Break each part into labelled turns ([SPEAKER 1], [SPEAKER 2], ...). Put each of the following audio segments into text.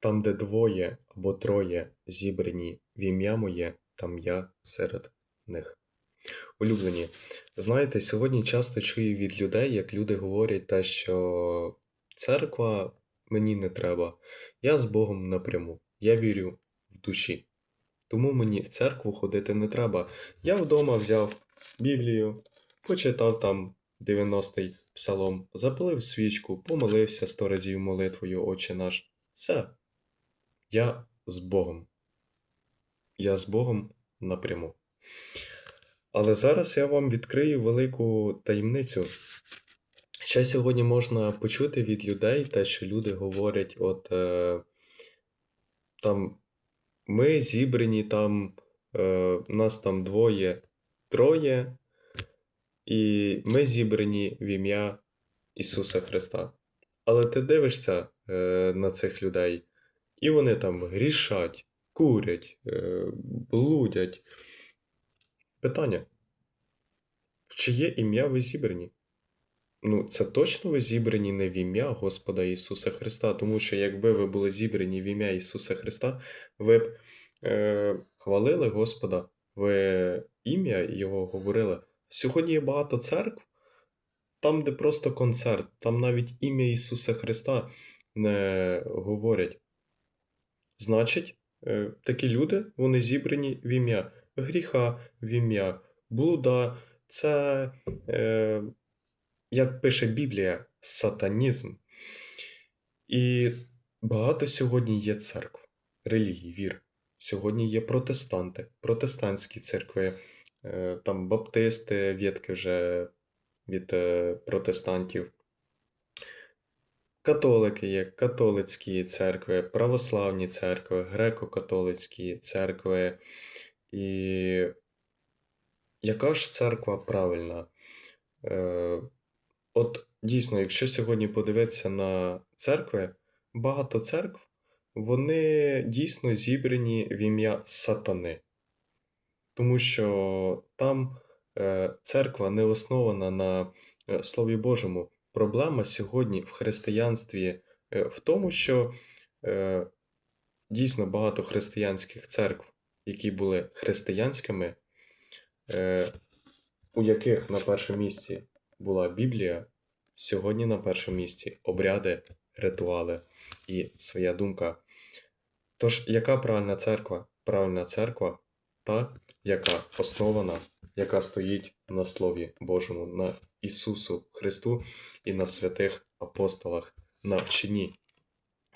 [SPEAKER 1] Там, де двоє або троє зібрані в ім'я моє, там я серед них. Улюблені, знаєте, сьогодні часто чую від людей, як люди говорять те, що церква мені не треба. Я з Богом напряму. Я вірю в душі. Тому мені в церкву ходити не треба. Я вдома взяв Біблію, почитав там 90-й псалом, запалив свічку, помолився сто разів молитвою, Отче наш. Все. Я з Богом. Я з Богом напряму. Але зараз я вам відкрию велику таємницю. Ще сьогодні можна почути від людей те, що люди говорять, от е, там ми зібрані, там е, нас там двоє, троє, і ми зібрані в ім'я Ісуса Христа. Але ти дивишся е, на цих людей, і вони там грішать, курять, е, блудять. Питання: чиє ім'я ви зібрані? Ну, це точно ви зібрані не в ім'я Господа Ісуса Христа, тому що якби ви були зібрані в ім'я Ісуса Христа, ви б е, хвалили Господа, ви ім'я Його говорили. Сьогодні є багато церкв, там, де просто концерт, там навіть ім'я Ісуса Христа не говорять. Значить, е, такі люди, вони зібрані в ім'я гріха, в ім'я блуда. Це, е, як пише Біблія, сатанізм. І багато сьогодні є церкв, релігій, вір. Сьогодні є протестанти, протестантські церкви, е, там баптисти, відки вже від протестантів. Католики є, католицькі церкви, православні церкви, греко-католицькі церкви. І яка ж церква правильна? Е, от дійсно, якщо сьогодні подивитися на церкви, багато церкв, вони дійсно зібрані в ім'я сатани. Тому що там е, церква не основана на е, Слові Божому. Проблема сьогодні в християнстві е, в тому, що е, дійсно багато християнських церкв, які були християнськими, е, у яких на першому місці була Біблія, сьогодні на першому місці обряди, ритуали і своя думка. Тож, яка правильна церква? Правильна церква та, яка основана, яка стоїть на Слові Божому, на Ісусу Христу і на святих апостолах, на вченні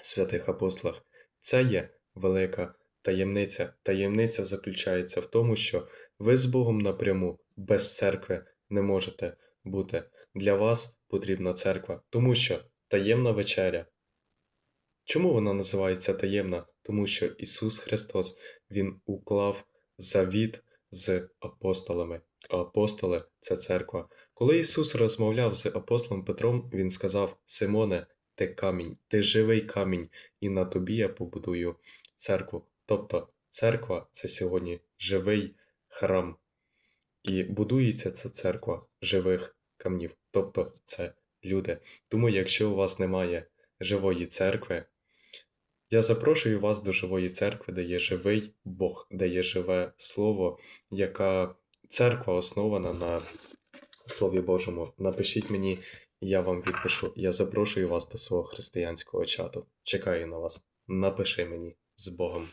[SPEAKER 1] святих апостолах. Це є велика таємниця. Таємниця заключається в тому, що ви з Богом напряму без церкви не можете бути. Для вас потрібна церква, тому що таємна вечеря. Чому вона називається таємна? Тому що Ісус Христос Він уклав завіт з апостолами. Апостоли це церква. Коли Ісус розмовляв з апостолом Петром, Він сказав: Симоне, ти камінь, ти живий камінь, і на тобі я побудую церкву. Тобто церква це сьогодні живий храм. І будується ця церква живих камнів. Тобто це люди. Тому, якщо у вас немає живої церкви, я запрошую вас до живої церкви, де є живий Бог, де є живе Слово, яка церква основана на Слові Божому. Напишіть мені, я вам відпишу. Я запрошую вас до свого християнського чату. Чекаю на вас. Напиши мені з Богом.